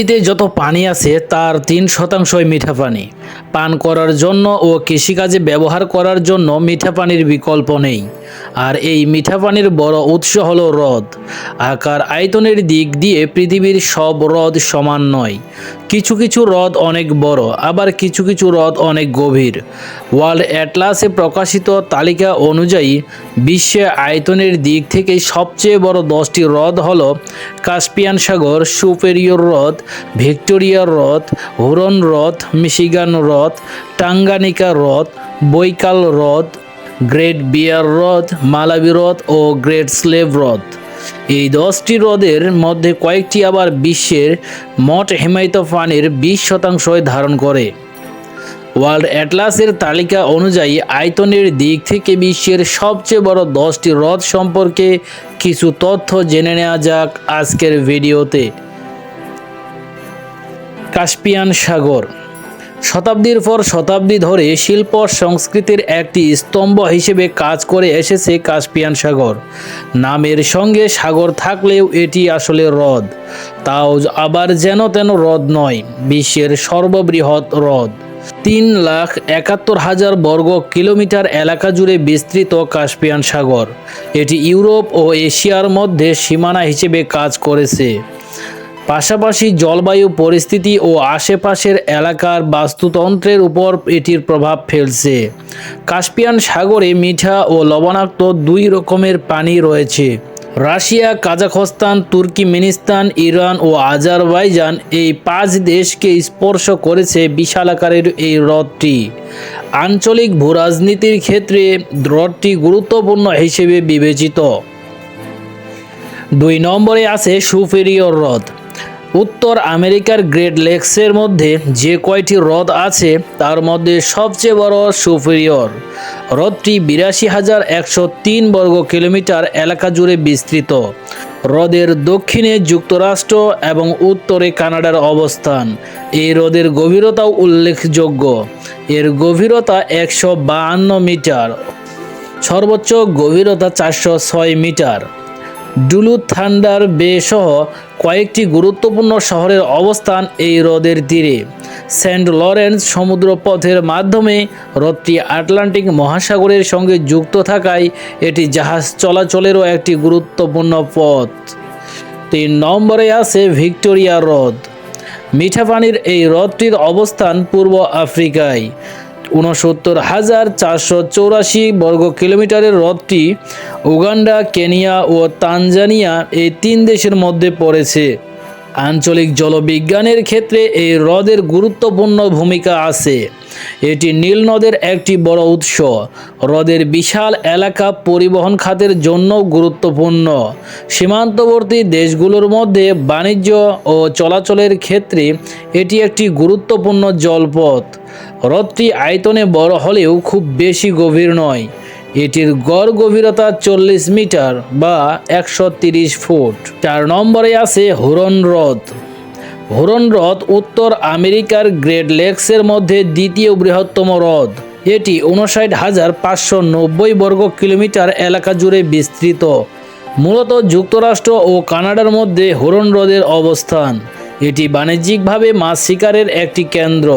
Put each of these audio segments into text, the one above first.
নদীতে যত পানি আছে, তার তিন শতাংশই মিঠা পানি। পান করার জন্য ও কৃষিকাজে ব্যবহার করার জন্য মিঠা পানির বিকল্প নেই। আর এই মিঠা পানির বড় উৎস হলো হ্রদ। আকার আয়তনের দিক দিয়ে পৃথিবীর সব হ্রদ সমান নয়। কিছু কিছু হ্রদ অনেক বড়, আবার কিছু কিছু হ্রদ অনেক গভীর। ওয়ার্ল্ড অ্যাটলাসে প্রকাশিত তালিকা অনুযায়ী, বিশ্বে আয়তনের দিক থেকে সবচেয়ে বড় দশটি হ্রদ হল কাস্পিয়ান সাগর, সুপেরিয়র হ্রদ ভিক্টোরিয়া হ্রদ, হুরন হ্রদ, মিশিগান হ্রদ, টাঙ্গানিকা হ্রদ, বৈকাল হ্রদ, গ্রেট বিয়ার হ্রদ, মালাবি হ্রদ ও গ্রেট স্লেভ হ্রদ। এই দশটি হ্রদের মধ্যে কয়েকটি আবার বিশ্বের মোট হিমায়িত পানির বিশ শতাংশই ধারণ করে। ওয়ার্ল্ড অ্যাটলাসের তালিকা অনুযায়ী আয়তনের দিক থেকে বিশ্বের সবচেয়ে বড় দশটি হ্রদ সম্পর্কে কিছু তথ্য জেনে নেওয়া যাক আজকের ভিডিওতে। কাস্পিয়ান সাগর। শতাব্দীর পর শতাব্দী ধরে শিল্প সংস্কৃতির একটি স্তম্ভ হিসেবে কাজ করে এসেছে কাস্পিয়ান সাগর। নামের সঙ্গে সাগর থাকলেও এটি আসলে হ্রদ। তাও আবার যেন তেন হ্রদ নয়, বিশ্বের সর্ববৃহৎ হ্রদ। তিন লাখ একাত্তর হাজার বর্গ কিলোমিটার এলাকা জুড়ে বিস্তৃত কাস্পিয়ান সাগর। এটি ইউরোপ ও এশিয়ার মধ্যে সীমানা হিসেবে কাজ করেছে। পাশাপাশি জলবায়ু পরিস্থিতি ও আশেপাশের এলাকার বাস্তুতন্ত্রের উপর এটির প্রভাব ফেলছে। কাস্পিয়ান সাগরে মিঠা ও লবণাক্ত দুই রকমের পানি রয়েছে। রাশিয়া, কাজাখস্তান, তুর্কিমেনিস্তান, ইরান ও আজারবাইজান এই পাঁচ দেশকে স্পর্শ করেছে বিশাল আকারের এই হ্রদটি। আঞ্চলিক ভূরাজনীতির ক্ষেত্রে হ্রদটি গুরুত্বপূর্ণ হিসেবে বিবেচিত। দুই নম্বরে আছে সুপেরিয়র হ্রদ। উত্তর আমেরিকার গ্রেট লেকসের মধ্যে যে কয়টি হ্রদ আছে, তার মধ্যে সবচেয়ে বড় সুপেরিয়র। হ্রদটি বিরাশি হাজার একশো তিন বর্গ কিলোমিটার এলাকা জুড়ে বিস্তৃত। হ্রদের দক্ষিণে যুক্তরাষ্ট্র এবং উত্তরে কানাডার অবস্থান। এই হ্রদের গভীরতাও উল্লেখযোগ্য। এর গভীরতা একশো মিটার। সর্বোচ্চ গভীরতা চারশো ছয় মিটার। ডুলু থান্ডার বে সহ কয়েকটি গুরুত্বপূর্ণ শহরের অবস্থান এই হ্রদের তীরে। সেন্ট লরেন্স সমুদ্রপথের মাধ্যমে হ্রদটি আটলান্টিক মহাসাগরের সঙ্গে যুক্ত থাকায় এটি জাহাজ চলাচলেরও একটি গুরুত্বপূর্ণ পথ। তিন নম্বরে আছে ভিক্টোরিয়া হ্রদ। মিঠা পানির এই হ্রদটির অবস্থান পূর্ব আফ্রিকায়। উনসত্তর হাজার চারশো চৌরাশি বর্গ কিলোমিটারের হ্রদটি উগান্ডা, কেনিয়া ও তানজানিয়া এই তিন দেশের মধ্যে পড়েছে। আঞ্চলিক জলবিজ্ঞানের ক্ষেত্রে এই হ্রদের গুরুত্বপূর্ণ ভূমিকা আছে। এটি নীল নদের একটি বড় উৎস। হ্রদের বিশাল এলাকা পরিবহন খাতের জন্য গুরুত্বপূর্ণ। সীমান্তবর্তী দেশগুলোর মধ্যে বাণিজ্য ও চলাচলের ক্ষেত্রে এটি একটি গুরুত্বপূর্ণ জলপথ। হ্রদটি আয়তনে বড় হলেও খুব বেশি গভীর নয়। এটির গড় গভীরতা চল্লিশ মিটার বা একশো তিরিশ ফুট। চার নম্বরে আছে হুরন হ্রদ। হুরন হ্রদ উত্তর আমেরিকার গ্রেট লেকসের মধ্যে দ্বিতীয় বৃহত্তম হ্রদ। এটি উনষাট হাজার পাঁচশো নব্বই বর্গ কিলোমিটার এলাকা জুড়ে বিস্তৃত। মূলত যুক্তরাষ্ট্র ও কানাডার মধ্যে হুরন হ্রদের অবস্থান। এটি বাণিজ্যিকভাবে মাছ শিকারের একটি কেন্দ্র।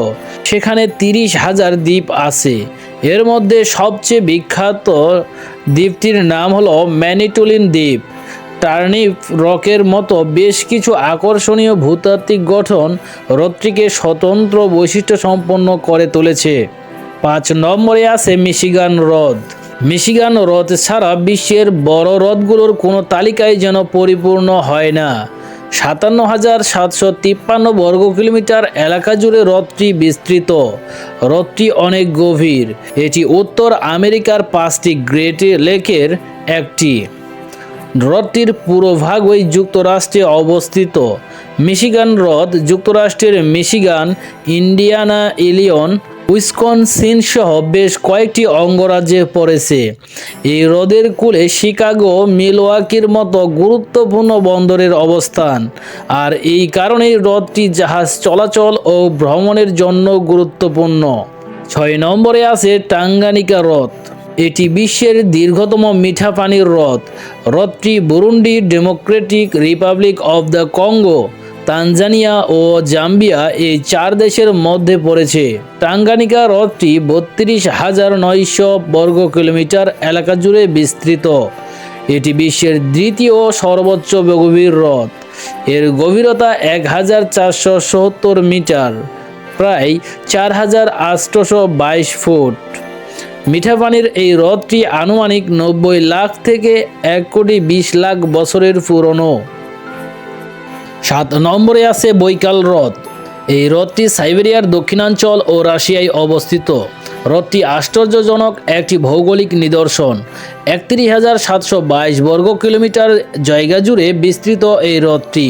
সেখানে তিরিশ হাজার দ্বীপ আছে। এর মধ্যে সবচেয়ে বিখ্যাত দ্বীপটির নাম হলো ম্যানিটুলিন দ্বীপ। টার্নিপ রকের মতো বেশ কিছু আকর্ষণীয় ভূতাত্ত্বিক গঠন হ্রদটিকে স্বতন্ত্র বৈশিষ্ট্য সম্পন্ন করে তুলেছে। পাঁচ নম্বরে আছে মিশিগান হ্রদ। মিশিগান হ্রদ ছাড়া বিশ্বের বড় হ্রদগুলোর কোনো তালিকায় যেন পরিপূর্ণ হয় না। সাতান্ন হাজার সাতশো তিপ্পান্ন বর্গ কিলোমিটার এলাকা জুড়ে হ্রদটি বিস্তৃত। হ্রদটি অনেক গভীর। এটি উত্তর আমেরিকার পাঁচটি গ্রেট লেকের একটি। হ্রদটির পুরো ভাগই যুক্তরাষ্ট্রে অবস্থিত। মিশিগান হ্রদ যুক্তরাষ্ট্রের মিশিগান, ইন্ডিয়ানা ইলিয়ন উইসকনসিন সহ বেশ কয়েকটি অঙ্গরাজ্যে পড়েছে। এই হ্রদের কূলে শিকাগো, মিলওয়াকির মতো গুরুত্বপূর্ণ বন্দরের অবস্থান। আর এই কারণেই হ্রদটি জাহাজ চলাচল ও ভ্রমণের জন্য গুরুত্বপূর্ণ। ছয় নম্বরে আছে টাঙ্গানিকা হ্রদ। এটি বিশ্বের দীর্ঘতম মিঠা পানির হ্রদ। হ্রদটি Burundi Democratic Republic of the Congo Tanzania O Zambia এই চার দেশের মধ্যে পড়েছে। টাঙ্গানিকা হ্রদটি বত্রিশ হাজার নয়শো বর্গ কিলোমিটার এলাকা জুড়ে বিস্তৃত। এটি বিশ্বের দ্বিতীয় সর্বোচ্চ গভীর হ্রদ। এর গভীরতা এক হাজার চারশো সত্তর মিটার, প্রায় চার হাজার আটশোশো বাইশ ফুট। মিঠা পানির এই হ্রদটি আনুমানিক নব্বই লাখ থেকে এক কোটি বিশ লাখ বছরের পুরনো। সাত নম্বরে আছে বৈকাল হ্রদ এই হ্রদটি সাইবেরিয়ার দক্ষিণাঞ্চল ও রাশিয়ায় অবস্থিত। হ্রদটি আশ্চর্যজনক একটি ভৌগোলিক নিদর্শন। একত্রিশ হাজার সাতশো বাইশ বর্গ কিলোমিটার জায়গা জুড়ে বিস্তৃত এই হ্রদটি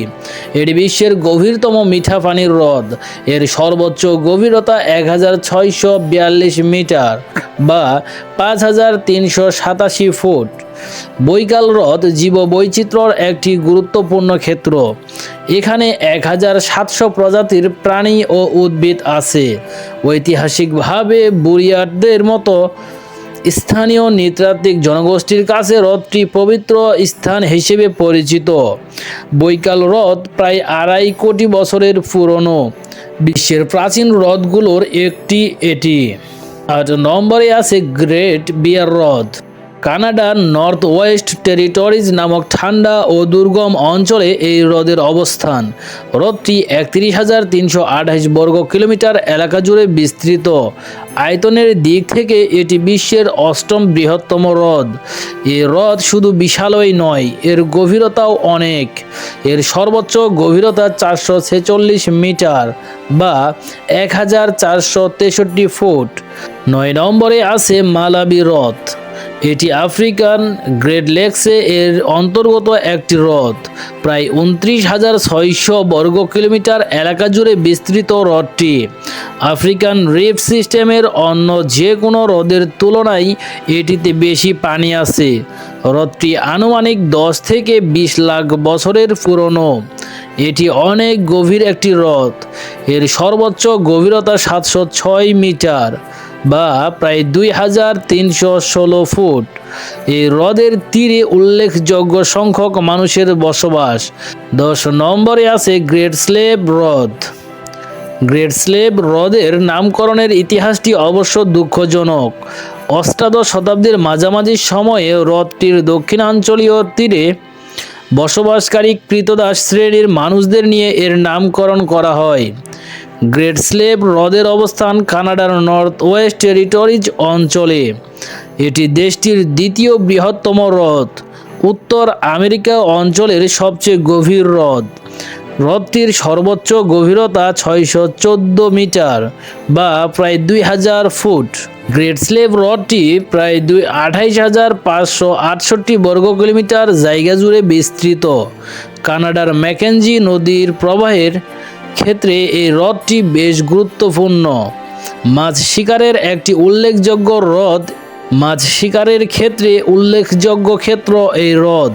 এটি বিশ্বের গভীরতম মিঠা পানির হ্রদ এর সর্বোচ্চ গভীরতা এক হাজার ছয়শো বিয়াল্লিশ মিটার বা পাঁচ হাজার তিনশো সাতাশি ফুট। বৈকাল হ্রদ জীববৈচিত্র্যর একটি গুরুত্বপূর্ণ ক্ষেত্র। এখানে এক হাজার সাতশো প্রজাতির প্রাণী ও উদ্ভিদ আছে। ঐতিহাসিকভাবে বুরিয়াটদের মতো স্থানীয় নৃতাত্ত্বিক জনগোষ্ঠীর কাছে হ্রদটি পবিত্র স্থান হিসেবে পরিচিত। বৈকাল হ্রদ প্রায় আড়াই কোটি বছরের পুরনো। বিশ্বের প্রাচীন হ্রদগুলোর একটি এটি। আর নম্বরে আছে গ্রেট বিয়ার হ্রদ কানাডার নর্থ ওয়েস্ট টেরিটরিজ নামক ঠান্ডা ও দুর্গম অঞ্চলে এই হ্রদের অবস্থান। হ্রদটি একত্রিশ হাজার তিনশো আঠাশ বর্গ কিলোমিটার এলাকা জুড়ে বিস্তৃত। আয়তনের দিক থেকে এটি বিশ্বের অষ্টম বৃহত্তম হ্রদ। এই হ্রদ শুধু বিশালই নয়, এর গভীরতাও অনেক। এর সর্বোচ্চ গভীরতা চারশো ছেচল্লিশ মিটার বা এক হাজার চারশো তেষট্টি ফুট। নয় নম্বরে আছে মালাবি হ্রদ। এটি আফ্রিকান গ্রেট লেকসে এর অন্তর্গত একটি হ্রদ। প্রায় উনত্রিশ হাজার ছয়শো বর্গ কিলোমিটার এলাকা জুড়ে বিস্তৃত হ্রদটি। আফ্রিকান রিফ সিস্টেমের অন্য যে কোনো হ্রদের তুলনায় এটিতে বেশি পানি আছে। হ্রদটি আনুমানিক দশ থেকে বিশ লাখ বছরের পুরনো। এটি অনেক গভীর একটি হ্রদ। এর সর্বোচ্চ গভীরতা সাতশো ছয় মিটার। বা প্রায় দুই হাজার তিনশো ষোলো ফুট। এই হ্রদের তীরে উল্লেখযোগ্য সংখ্যক মানুষের বসবাস। দশ নম্বরে আছে গ্রেট স্লেভ হ্রদ। গ্রেট স্লেভ হ্রদের নামকরণের ইতিহাসটি অবশ্য দুঃখজনক। অষ্টাদশ শতাব্দীর মাঝামাঝি সময়ে হ্রদটির দক্ষিণাঞ্চলীয় তীরে বসবাসকারী কৃতদাস শ্রেণির মানুষদের নিয়ে এর নামকরণ করা হয়। গ্রেট স্লেভ হ্রদের অবস্থান কানাডার নর্থ ওয়েস্ট টেরিটরিজ অঞ্চলে। এটি দেশটির দ্বিতীয় বৃহত্তম হ্রদ। উত্তর আমেরিকা অঞ্চলের সবচেয়ে গভীর হ্রদ। হ্রদটির সর্বোচ্চ গভীরতা ছয়শো চোদ্দ মিটার বা প্রায় দুই হাজার ফুট। গ্রেট স্লেভ হ্রদটি প্রায় দুই আঠাইশ হাজার পাঁচশো আটষট্টি বর্গ কিলোমিটার জায়গা জুড়ে বিস্তৃত। কানাডার ম্যাকেঞ্জি নদীর প্রবাহের ক্ষেত্রে এই হ্রদটি বেশ গুরুত্বপূর্ণ। মাছ শিকারের একটি উল্লেখযোগ্য হ্রদ মাছ শিকারের ক্ষেত্রে উল্লেখযোগ্য ক্ষেত্র এই হ্রদ।